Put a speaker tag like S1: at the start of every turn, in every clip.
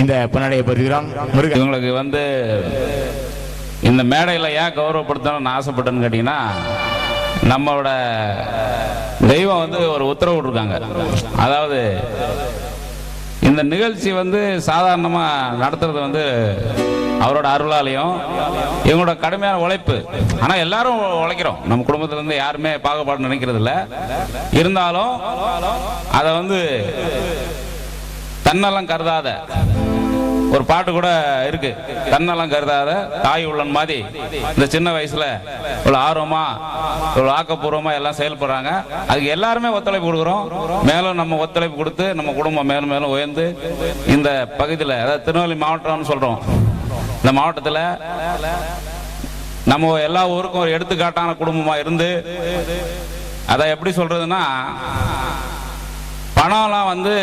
S1: இந்த பின்னடையை பெறுகிறோம்
S2: இவங்களுக்கு வந்து இந்த மேடையில் ஏன் கௌரவப்படுத்தணும்னு ஆசைப்பட்டேன்னு கேட்டிங்கன்னா நம்மளோட தெய்வம் வந்து ஒரு உத்தரவு விட்ருக்காங்க அதாவது இந்த நிகழ்ச்சி வந்து சாதாரணமாக நடத்துறது வந்து அவரோட அருளாலையும் இவங்களோட கடுமையான உழைப்பு. ஆனால் எல்லாரும் உழைக்கிறோம். நம்ம குடும்பத்திலேருந்து யாருமே பாகுபாடு நினைக்கிறது இல்லை இருந்தாலும் அதை வந்து தன்னெல்லாம் கருதாத ஒரு பாட்டு கூட இருக்கு. தன்னெல்லாம் கருதாத தாய் உள்ளன் மாதிரி. இந்த சின்ன வயசுல இவ்வளவு ஆர்வமா இவ்வளவு ஆக்கப்பூர்வமா எல்லாம் செயல்படுறாங்க. அதுக்கு எல்லாருமே ஒத்துழைப்பு கொடுக்குறோம். மேலும் நம்ம ஒத்துழைப்பு கொடுத்து நம்ம குடும்பம் மேலும் மேலும் உயர்ந்து இந்த பகுதியில் அதாவது திருநெல்வேலி மாவட்டம்னு சொல்றோம். இந்த மாவட்டத்தில் நம்ம எல்லா ஊருக்கும் ஒரு எடுத்துக்காட்டான குடும்பமா இருந்து அதை எப்படி சொல்றதுன்னா பணம்லாம் வந்து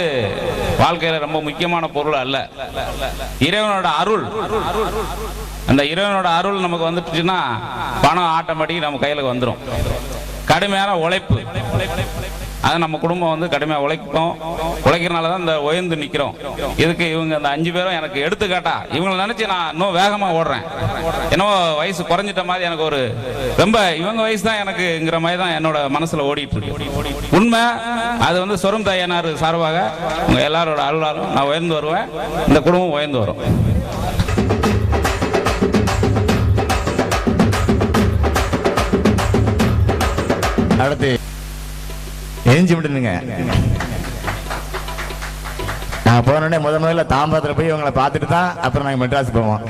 S2: வாழ்க்கையில ரொம்ப முக்கியமான பொருள் அல்ல. இறைவனோட அருள். அந்த இறைவனோட அருள் நமக்கு வந்துட்டுச்சுன்னா பணம் ஆட்டோமேட்டிக் நம்ம கையில வந்துடும் கடுமையான உழைப்பு. அது நம்ம குடும்பம் வந்து கடுமையாக உழைக்கும். உழைக்கிறனால தான் இந்த உயர்ந்து நிற்கிறோம் இதுக்கு இவங்க அந்த அஞ்சு பேரும் எனக்கு எடுத்துக்காட்டா. இவங்களை நினச்சி நான் இன்னும் வேகமாக ஓடுறேன். என்னவோ வயசு குறைஞ்சிட்ட மாதிரி எனக்கு ஒரு ரொம்ப இவங்க வயசு தான் எனக்குங்கிற மாதிரி தான் என்னோட மனசில் ஓடிட்டு உண்மை அது வந்து சொரும் தாயனார் சார்பாக உங்கள் எல்லாரோட அருளாலும் நான் உயர்ந்து வருவேன். இந்த குடும்பம் உயர்ந்து வரும்.
S1: அடுத்து எரிஞ்சு விட்டுனுங்க நான் போனோடனே முதல் முதல்ல தாம்பரத்தில் போய் இவங்களை பார்த்துட்டு தான் அப்புறம் நாங்கள் மெட்ராஸ் போவோம்.